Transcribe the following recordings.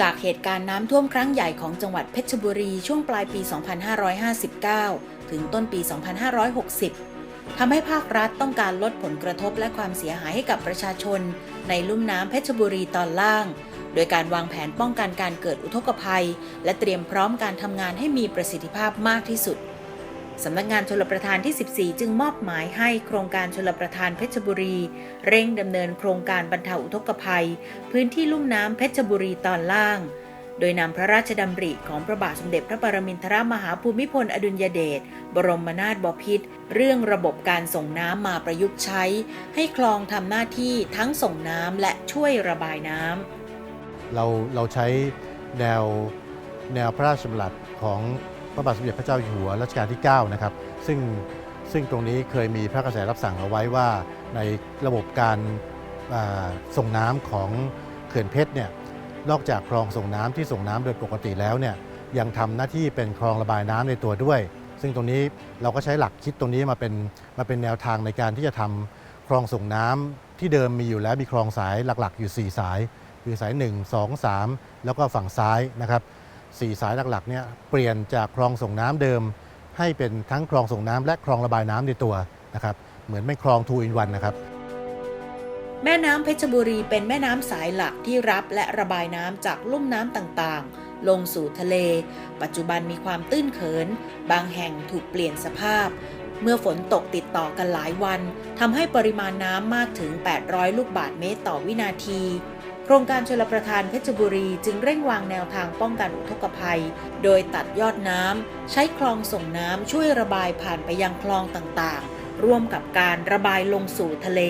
จากเหตุการณ์น้ำท่วมครั้งใหญ่ของจังหวัดเพชรบุรีช่วงปลายปี 2559 ถึงต้นปี 2560 ทำให้ภาครัฐต้องการลดผลกระทบและความเสียหายให้กับประชาชน ในลุ่มน้ำเพชรบุรีตอนล่าง โดยการวางแผนป้องกันการเกิดอุทกภัย และเตรียมพร้อมการทำงานให้มีประสิทธิภาพมากที่สุด สำนักงานชลประทานที่ 14 จึงมอบหมายให้โครงการชลประทานเพชรบุรี เร่งดำเนินโครงการบรรเทาอุทกภัย พื้นที่ลุ่มน้ำเพชรบุรีตอนล่าง โดยนำพระราชดำริของพระบาทสมเด็จพระปรมินทรมหาภูมิพลอดุลยเดชบรมนาถบพิตรเรื่องระบบการส่งน้ำมาประยุกต์ใช้ ให้คลองทำหน้าที่ทั้งส่งน้ำและช่วยระบายน้ำเราเราใช้แนวแนวพระราชดำรัสของ พระบาทสมเด็จพระเจ้าอยู่หัวรัชกาลที่ 9 นะครับ ซึ่งซึ่งตรงนี้เคยมีพระกระแสรับสั่งเอาไว้ว่าในระบบการาส่งน้ำของเขื่อนเพชรเนี่ยนอกจากคลองส่งน้ำที่ส่งน้ำโดยปกติแล้วเนี่ยยังทำหน้าที่เป็นคลองระบายน้ำในตัวด้วย ซึ่งตรงนี้เราก็ใช้หลักคิดตรงนี้มาเป็นมาเป็นแนวทางในการที่จะทำคลองส่งน้ำที่เดิมมีอยู่แล้วมีคลองสายหลักๆ อยู่ 4 สาย คือสาย 1 2 3 แล้วก็ฝั่งซ้ายนะครับ สี่สายหลักๆเนี่ยเปลี่ยนจากคลองส่งน้ำเดิม ให้เป็นทั้งคลองส่งน้ำและคลองระบายน้ำในตัวนะครับเหมือนเป็นคลองทูอินวันนะครับแม่น้ำเพชรบุรีเป็นแม่น้ำสายหลักที่รับและระบายน้ำจากลุ่มน้ำต่างๆ ลงสู่ทะเล ปัจจุบันมีความตื้นเขิน บางแห่งถูกเปลี่ยนสภาพ เมื่อฝนตกติดต่อกันหลายวันทำให้ปริมาณน้ำมากถึง 800 ลูกบาศก์เมตรต่อวินาที โครงการชลประทานเพชรบุรีจึงเร่งวางแนวทางป้องกันอุทกภัย โดยตัดยอดน้ำ ใช้คลองส่งน้ำช่วยระบายผ่านไปยังคลองต่างๆ ร่วมกับการระบายลงสู่ทะเล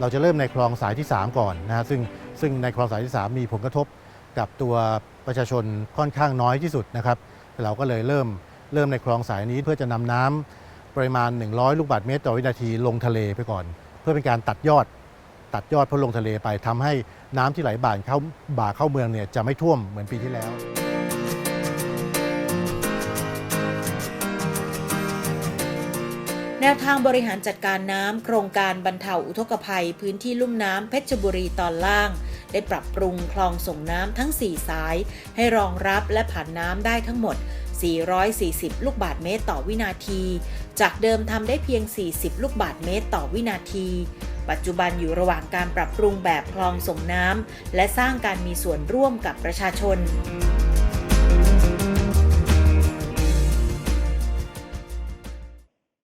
เราจะเริ่มในคลองสายที่ 3 ก่อนนะฮะซึ่งซึ่งในคลองสายที่ 3 มีผลกระทบกับตัวประชาชนค่อนข้างน้อยที่สุดนะครับ เราก็เลยเริ่มเริ่มในคลองสายนี้เพื่อจะนำน้ำปริมาณ 100 ลูกบาศก์เมตรต่อวินาทีลงทะเลไปก่อน เพื่อเป็นการตัดยอดตัดยอดเพื่อลงทะเลไปทำให้น้ำที่ไหลบ่านเข้าบ่าเข้าเมืองเนี่ยจะไม่ท่วมเหมือนปีที่แล้วแนวทางบริหารจัดการน้ำโครงการบรรเทาอุทกภัย พื้นที่ลุ่มน้ำเพชรบุรีตอนล่าง ได้ปรับปรุงคลองส่งน้ำทั้ง 4 สาย ให้รองรับและผ่านน้ำได้ทั้งหมด 440 ลูกบาทเมตรต่อวินาที จากเดิมทำได้เพียง 40 ลูกบาทเมตรต่อวินาที ปัจจุบันอยู่ระหว่างการปรับปรุงแบบคลองส่งน้ำและสร้างการมีส่วนร่วมกับประชาชน